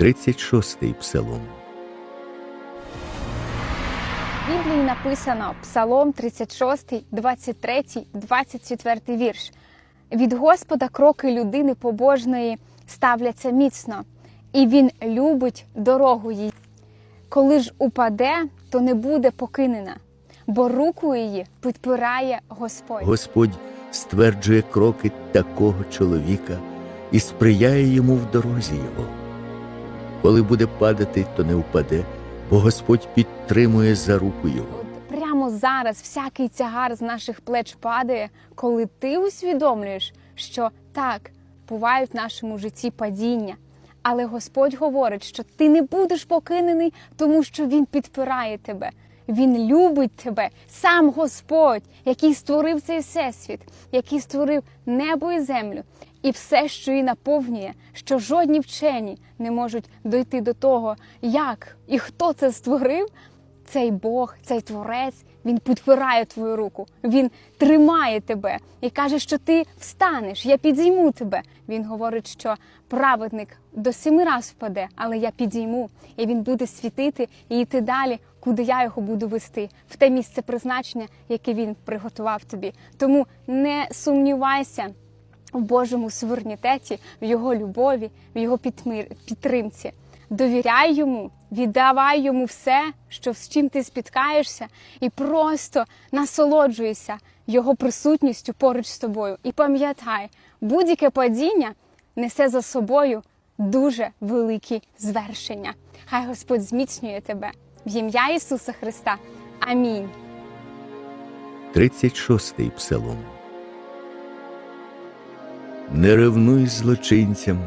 36-й псалом. В Біблії написано Псалом 36, 23, 24 вірш. Від Господа кроки людини побожної ставляться міцно, і він любить дорогу її. Коли ж упаде, то не буде покинена, бо руку її підпирає Господь. Господь стверджує кроки такого чоловіка і сприяє йому в дорозі його. Коли буде падати, то не впаде, бо Господь підтримує за руку його. Прямо зараз всякий тягар з наших плеч падає, коли ти усвідомлюєш, що так бувають в нашому житті падіння. Але Господь говорить, що ти не будеш покинений, тому що Він підпирає тебе. Він любить тебе, сам Господь, який створив цей всесвіт, який створив небо і землю, і все, що її наповнює, що жодні вчені не можуть дойти до того, як і хто це створив, цей Бог, цей творець, він підпирає твою руку, він тримає тебе і каже, що ти встанеш, я підійму тебе. Він говорить, що праведник до семи раз впаде, але я підійму, і він буде світити і йти далі, куди я його буду вести, в те місце призначення, яке він приготував тобі. Тому не сумнівайся в Божому суверенітеті, в його любові, в його підтримці. Довіряй йому, віддавай йому все, що з чим ти спіткаєшся, і просто насолоджуйся його присутністю поруч з тобою. І пам'ятай, будь-яке падіння несе за собою дуже великі звершення. Хай Господь зміцнює тебе в ім'я Ісуса Христа. Амінь. 36-й псалом. Не ревнуй злочинцям,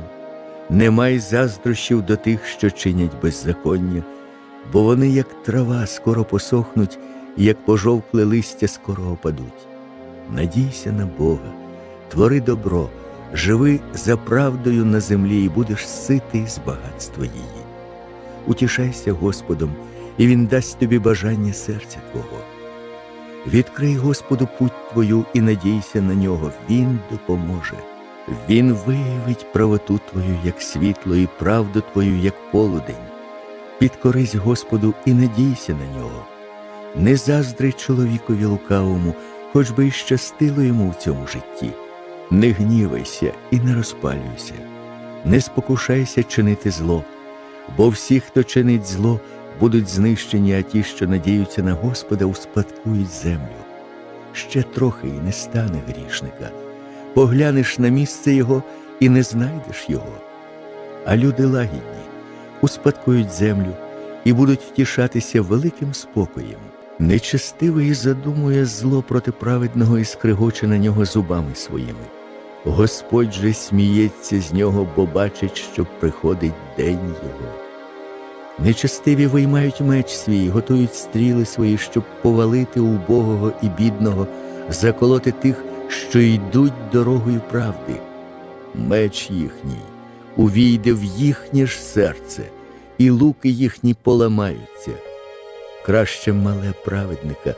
не май заздрощів до тих, що чинять беззаконня, бо вони, як трава, скоро посохнуть, і як пожовкле листя скоро опадуть. Надійся на Бога, твори добро, живи за правдою на землі і будеш ситий з багатства її. Утішайся Господом, і Він дасть тобі бажання серця Твого. Відкрий Господу путь твою і надійся на нього, Він допоможе. Він виявить правоту твою, як світло, і правду твою, як полудень. Підкорись Господу і надійся на нього. Не заздри чоловікові лукавому, хоч би й щастило йому в цьому житті. Не гнівайся і не розпалюйся, не спокушайся чинити зло, бо всі, хто чинить зло, будуть знищені, а ті, що надіються на Господа, успадкують землю. Ще трохи і не стане грішника. Поглянеш на місце його і не знайдеш його. А люди лагідні успадкують землю і будуть втішатися великим спокоєм. Нечестивий задумує зло проти праведного і скригоче на нього зубами своїми. Господь же сміється з нього, бо бачить, що приходить день його. Нечестиві виймають меч свій, готують стріли свої, щоб повалити убогого і бідного, заколоти тих, що йдуть дорогою правди. Меч їхній увійде в їхнє ж серце, і луки їхні поламаються. Краще мале праведника,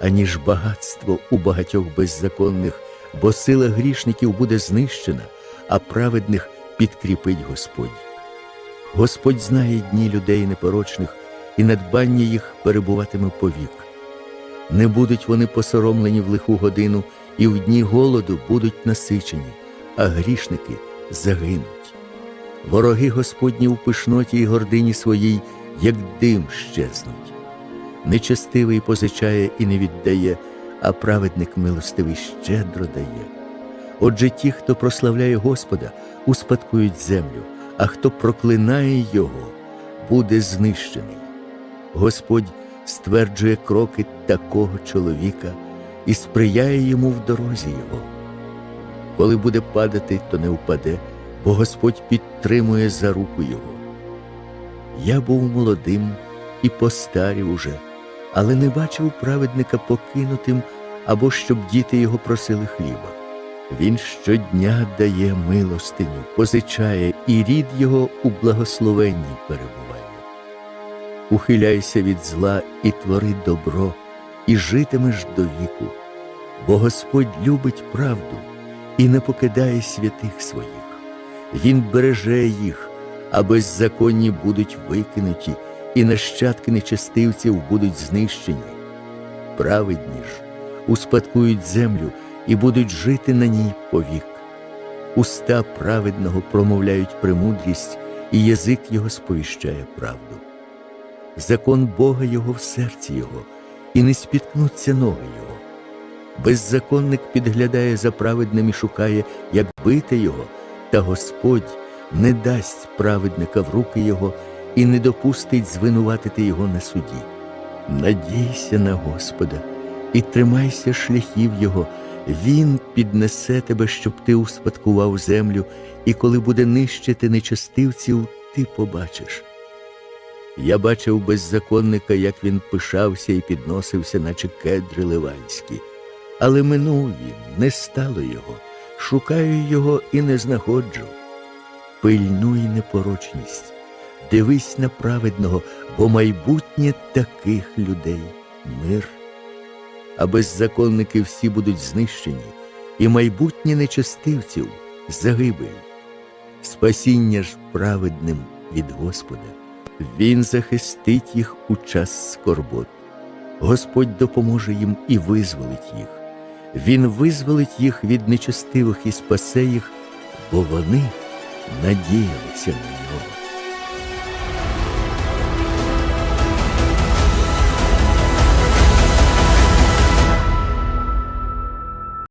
аніж багатство у багатьох беззаконних, бо сила грішників буде знищена, а праведних підкріпить Господь. Господь знає дні людей непорочних, і надбання їх перебуватиме повік. Не будуть вони посоромлені в лиху годину, і в дні голоду будуть насичені, а грішники загинуть. Вороги Господні у пишноті і гордині своїй, як дим щезнуть. Нечестивий позичає і не віддає, а праведник милостивий щедро дає. Отже, ті, хто прославляє Господа, успадкують землю, а хто проклинає Його, буде знищений. Господь стверджує кроки такого чоловіка і сприяє йому в дорозі його. Коли буде падати, то не впаде, бо Господь підтримує за руку його. Я був молодим і постарів уже, але не бачив праведника покинутим або щоб діти його просили хліба. Він щодня дає милостиню, позичає, і рід його у благословенні перебуває. Ухиляйся від зла і твори добро, і житимеш до віку, бо Господь любить правду і не покидає святих своїх. Він береже їх, а беззаконні будуть викинуті, і нащадки нечестивців будуть знищені. Праведні ж успадкують землю і будуть жити на ній повік. Уста праведного промовляють премудрість, і язик його сповіщає правду. Закон Бога його в серці його, і не спіткнуться ноги його. Беззаконник підглядає за праведним і шукає, як бити його, та Господь не дасть праведника в руки його і не допустить звинуватити його на суді. Надійся на Господа і тримайся шляхів Його. Він піднесе тебе, щоб ти успадкував землю, і коли буде нищити нечестивців, ти побачиш. Я бачив беззаконника, як він пишався і підносився, наче кедри ливанські. Але минув він, не стало його, шукаю його і не знаходжу. Пильнуй непорочність, дивись на праведного, бо майбутнє таких людей мир. А беззаконники всі будуть знищені, і майбутнє нечестивців загибель. Спасіння ж праведним від Господа. Він захистить їх у час скорбот. Господь допоможе їм і визволить їх. Він визволить їх від нечестивих і спасе їх, бо вони надіялися на нього.